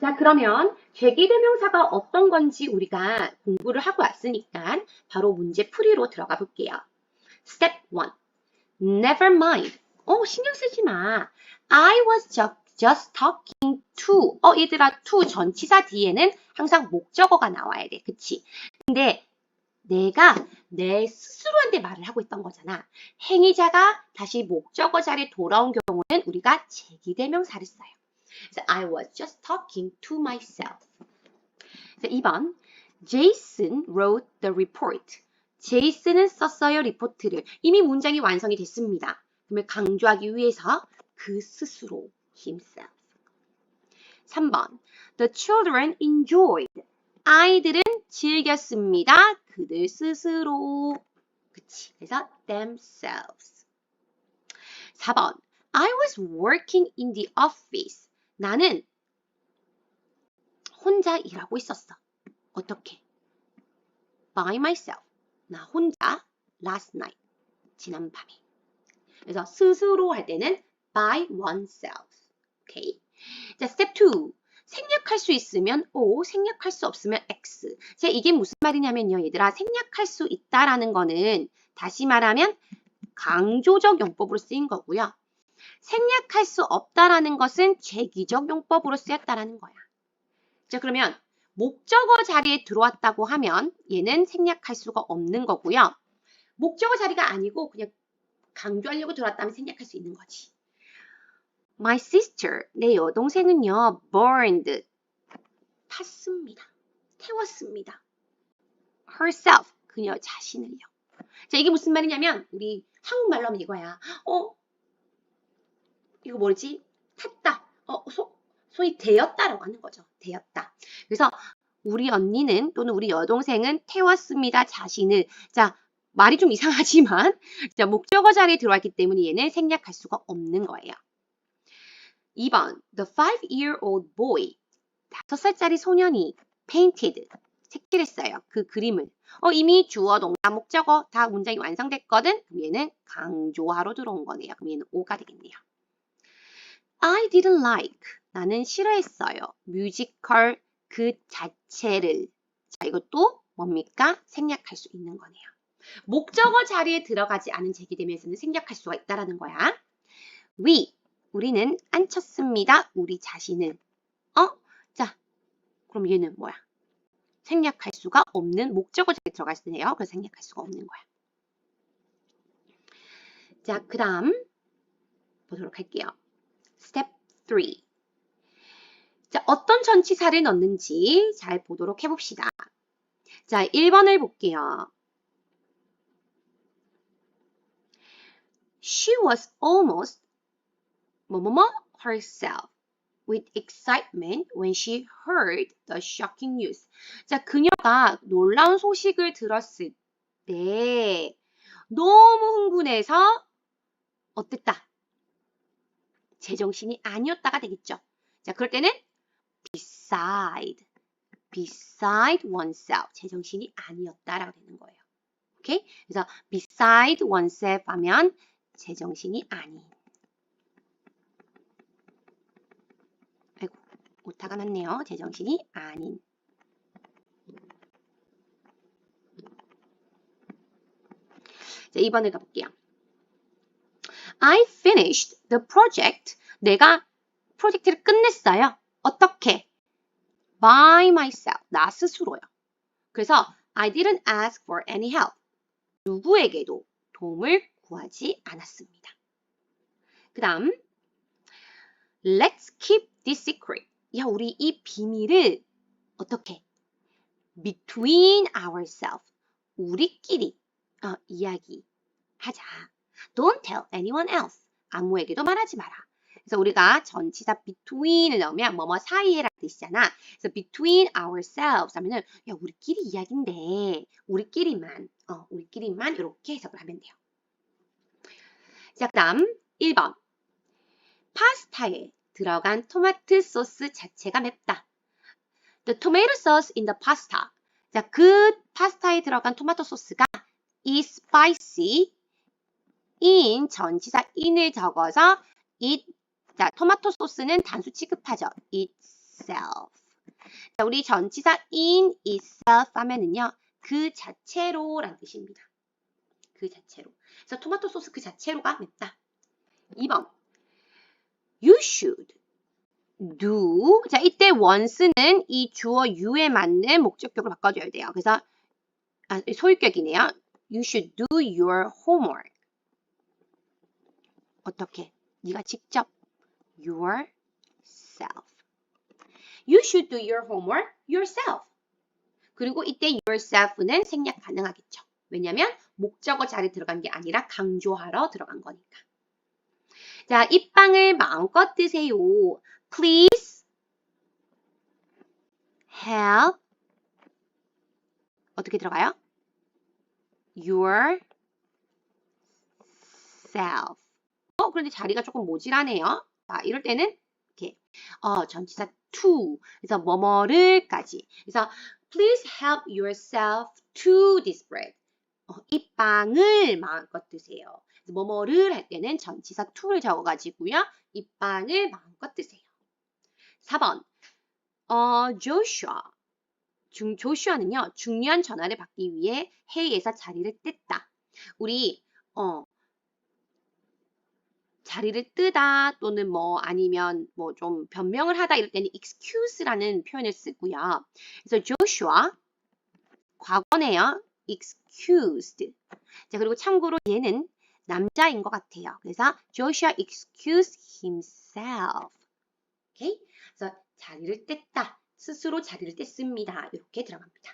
자, 그러면 제기대명사가 어떤 건지 우리가 공부를 하고 왔으니까 바로 문제 풀이로 들어가 볼게요. Step 1. Never mind. 어, 신경 쓰지 마. I was just, just talking to. 어, 얘들아, to 전치사 뒤에는 항상 목적어가 나와야 돼. 그치? 근데 내가 내 스스로한테 말을 하고 있던 거잖아. 행위자가 다시 목적어 자리에 돌아온 경우는 우리가 제기대명사를 써요. I was just talking to myself. 자, 2번. Jason wrote the report. 제이슨은 썼어요 리포트를. 이미 문장이 완성이 됐습니다. 그러면 강조하기 위해서 그 스스로 himself. 3번. The children enjoyed. 아이들은 즐겼습니다. 그들 스스로. 그치. 그래서 themselves. 4번. I was working in the office. 나는 혼자 일하고 있었어. 어떻게? By myself. 나 혼자 last night. 지난 밤에. 그래서 스스로 할 때는 by oneself. 오케이. 자, step 2. 생략할 수 있으면 O, 생략할 수 없으면 X. 자, 이게 무슨 말이냐면요, 얘들아. 생략할 수 있다라는 거는 다시 말하면 강조적 용법으로 쓰인 거고요. 생략할 수 없다라는 것은 제기적 용법으로 쓰였다라는 거야. 자, 그러면 목적어 자리에 들어왔다고 하면 얘는 생략할 수가 없는 거고요. 목적어 자리가 아니고 그냥 강조하려고 들어왔다면 생략할 수 있는 거지. My sister, 내 여동생은요, burned, 탔습니다. 태웠습니다. herself, 그녀 자신을요. 자, 이게 무슨 말이냐면, 우리 한국말로 하면 이거야. 어, 이거 뭐지? 탔다. 어, 소, 소위 되었다라고 하는 거죠. 되었다. 그래서 우리 언니는 또는 우리 여동생은 태웠습니다. 자신을. 자, 말이 좀 이상하지만 자, 목적어 자리에 들어왔기 때문에 얘는 생략할 수가 없는 거예요. 2번 The five-year-old boy 다섯 살짜리 소년이 painted 색칠했어요. 그 그림을. 어, 이미 주어, 동사, 목적어 다 문장이 완성됐거든. 그럼 얘는 강조하러 들어온 거네요. 그럼 얘는 O가 되겠네요. I didn't like 나는 싫어했어요. 뮤지컬 그 자체를. 자, 이것도 뭡니까? 생략할 수 있는 거네요. 목적어 자리에 들어가지 않은 제기되면서는 생략할 수가 있다라는 거야. We, 우리는 앉혔습니다. 우리 자신을. 어? 자, 그럼 얘는 뭐야? 생략할 수가 없는 목적어 자리에 들어갈 때네요. 그래서 생략할 수가 없는 거야. 자, 그 다음 보도록 할게요. Step 3. 자, 어떤 전치사를 넣는지 잘 보도록 해봅시다. 자, 1번을 볼게요. She was almost 뭐뭐뭐 herself with excitement when she heard the shocking news. 자, 그녀가 놀라운 소식을 들었을 때 너무 흥분해서 어땠다? 제정신이 아니었다가 되겠죠. 자, 그럴 때는 beside, beside oneself, 제정신이 아니었다라고 되는 거예요. 오케이? 그래서 beside oneself 하면 제정신이 아닌. 아이고, 오타가 났네요. 제정신이 아닌. 자, 2번을 가볼게요. I finished the project. 내가 프로젝트를 끝냈어요. 어떻게? By myself. 나 스스로요. 그래서 I didn't ask for any help. 누구에게도 도움을 구하지 않았습니다. 그 다음 Let's keep this secret. 야, 우리 이 비밀을 어떻게? Between ourselves. 우리끼리 어, 이야기하자. Don't tell anyone else. 아무에게도 말하지 마라. 그래서 우리가 전치사 between을 넣으면 뭐뭐 사이에라는 뜻이잖아. 그래서 between ourselves 하면은 야 우리끼리 이야기인데 우리끼리만 어 우리끼리만 이렇게 해석을 하면 돼요. 자 그다음 1번 파스타에 들어간 토마토 소스 자체가 맵다. The tomato sauce in the pasta. 자, 그 파스타에 들어간 토마토 소스가 is spicy in 전치사 in을 적어서 it 자, 토마토 소스는 단수 취급하죠. It's itself. 자, 우리 전치사 in itself 하면은요. 그 자체로라는 뜻입니다. 그 자체로. 그래서 토마토 소스 그 자체로가 맵다. 2번. You should do. 자, 이때 once는 이 주어 you에 맞는 목적격으로 바꿔줘야 돼요. 그래서 아, 소유격이네요. You should do your homework. 어떻게? 네가 직접 yourself. You should do your homework yourself. 그리고 이때 yourself는 생략 가능하겠죠. 왜냐하면 목적어 자리에 들어간 게 아니라 강조하러 들어간 거니까. 자, 이 빵을 마음껏 드세요. Please help 어떻게 들어가요? yourself. 어, 그런데 자리가 조금 모질하네요. 자, 이럴 때는 이렇게 어, 전치사 to 그래서 뭐뭐를까지. 그래서 please help yourself to this bread. 어, 이 빵을 마음껏 드세요. 뭐뭐를 할 때는 전치사 to를 적어가지고요. 이 빵을 마음껏 드세요. 4번 어, Joshua 중, 조슈아는요, 중요한 전화를 받기 위해 회의에서 자리를 뗐다. 우리, 어, 자리를 뜨다 또는 뭐 아니면 뭐 좀 변명을 하다 이럴 때는 excuse라는 표현을 쓰고요. 그래서 조슈아, 과거네요. excused. 자, 그리고 참고로 얘는 남자인 것 같아요. 그래서 Joshua excused himself. 오케이? 그래서 자리를 뗐다. 스스로 자리를 뗐습니다. 이렇게 들어갑니다.